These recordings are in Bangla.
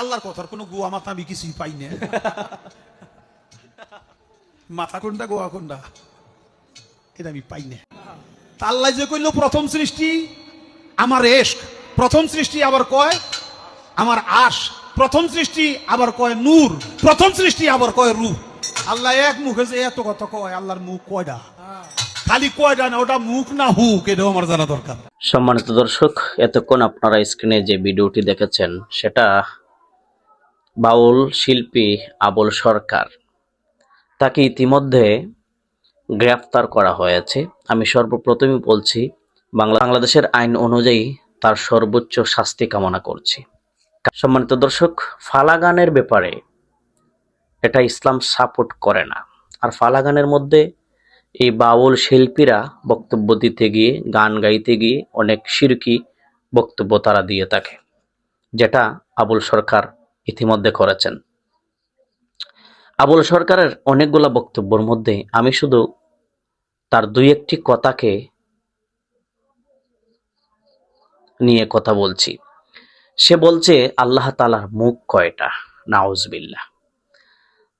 আল্লাহর কথার কোনো গোয়া মাথা আমি কিছুই পাই না। মাথা কোনটা গোয়া কোনটা? এটা আমি পাই না। আল্লাহ যে কইল, প্রথম সৃষ্টি আমার এশক, প্রথম সৃষ্টি আবার কয় আমার আশ, প্রথম সৃষ্টি আবার কয় নূর, প্রথম সৃষ্টি আবার কয় রূহ আল্লাহ এক মুখে যে এত কথা কয়, আল্লাহর মুখ কয়টা খালি কয়টা না, ওটা মুখ না হুক, এটাও আমার জানা দরকার। সম্মানিত দর্শক, এতক্ষণ আপনারা স্ক্রিনে যে ভিডিওটি দেখেছেন, সেটা বাউল শিল্পী আবুল সরকার। তাকে ইতিমধ্যে গ্রেফতার করা হয়েছে। আমি সর্বপ্রথমে বলছি, বাংলা বাংলাদেশের আইন অনুযায়ী তার সর্বোচ্চ শাস্তি কামনা করছি। সম্মানিত দর্শক, ফালাগানের ব্যাপারে এটা ইসলাম সাপোর্ট করে না। আর ফালাগানের মধ্যে এই বাউল শিল্পীরা বক্তব্য দিতে গিয়ে, গান গাইতে গিয়ে অনেক শিরকি বক্তব্য তারা দিয়ে থাকে, যেটা আবুল সরকার ইতিমধ্যে করেছেন। আবুল সরকারের অনেকগুলা বক্তব্যের মধ্যে আমি শুধু তার দুই একটি কথাকে নিয়ে কথা বলছি। সে বলছে, আল্লাহ তালার মুখ কয়টা? নাউজবিল্লাহ।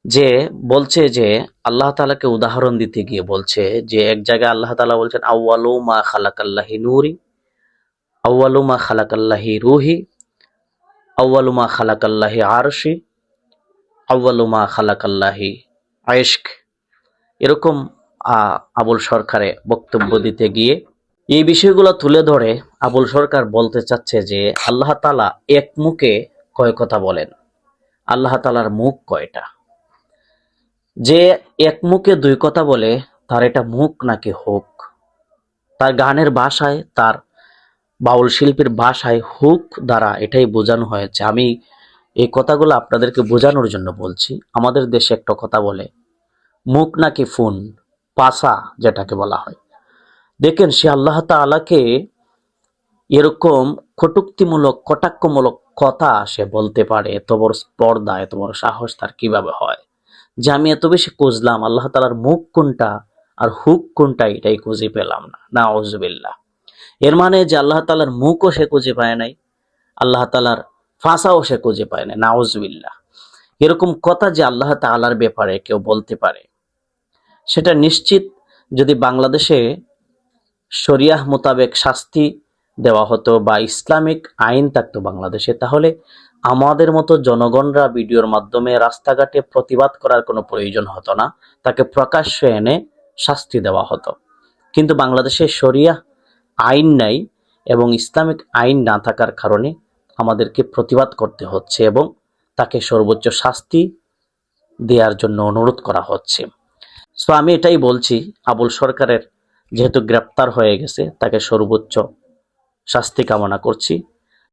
যে বলছে যে আল্লাহ তালাকে উদাহরণ দিতে গিয়ে বলছে যে এক জায়গায় আল্লাহ তালা বলছেন আউ্বালু মা খালাকাল্লাহি নুরি আউ্বালু মা খালাকাল্লাহি রুহি আউ্বালু মা খালাকাল্লাহি আরশি আউ্বালু মা খালাকাল্লাহি আয়েশক এরকম আবুল সরকারে বক্তব্য দিতে গিয়ে এই বিষয়গুলো তুলে ধরে আবুল সরকার বলতে চাচ্ছে যে, আল্লাহ তালা এক মুখে কয় কথা বলেন? আল্লাহ তালার মুখ কয়টা? যে এক মুখে দুই কথা বলে, তার এটা মুখ নাকি হোক? তার গানের ভাষায় তার বাউল শিল্পীর ভাষায় হুক দ্বারা এটাই বোঝানো হয়েছে। আমি এই কথাগুলো আপনাদেরকে বোঝানোর জন্য বলছি। আমাদের দেশে একটা কথা বলে, মুখ নাকি ফোন? পাসা যেটাকে বলা হয়। দেখেন, সে আল্লাহ তাআলাকে এরকম কটুক্তিমূলক, কটাক্ষমূলক কথা সে বলতে পারে। এত বড় স্পর্ধা, এত বড় সাহস তার কীভাবে হয়? যে আমি এত বেশি খুঁজলাম, আল্লাহ তালার মুখ কোনটা আর হুক কোনটা এটাই খুঁজে পেলাম না। না অজবিল্লা এর মানে যে আল্লাহ তালার মুখও সে খুঁজে পায় নাই, আল্লাহ তালার ফাঁসাও সে খুঁজে পায় না নাউজবিল্লা এরকম কথা যে আল্লাহ তাআলার ব্যাপারে কেউ বলতে পারে, সেটা নিশ্চিত যদি বাংলাদেশে শরিয়াহ মোতাবেক শাস্তি দেওয়া হতো বা ইসলামিক আইন থাকতো বাংলাদেশে, তাহলে আমাদের মতো জনগণরা ভিডিওর মাধ্যমে রাস্তাঘাটে প্রতিবাদ করার কোনো প্রয়োজন হতো না, তাকে প্রকাশ্যে এনে শাস্তি দেওয়া হতো। কিন্তু বাংলাদেশে শরিয়া আইন নাই এবং ইসলামিক আইন না থাকার কারণে আমাদেরকে প্রতিবাদ করতে হচ্ছে এবং তাকে সর্বোচ্চ শাস্তি দেওয়ার জন্য অনুরোধ করা হচ্ছে। সো আমি এটাই বলছি, আবুল সরকারের যেহেতু গ্রেপ্তার হয়ে গেছে, তাকে সর্বোচ্চ শাস্তি কামনা করছি।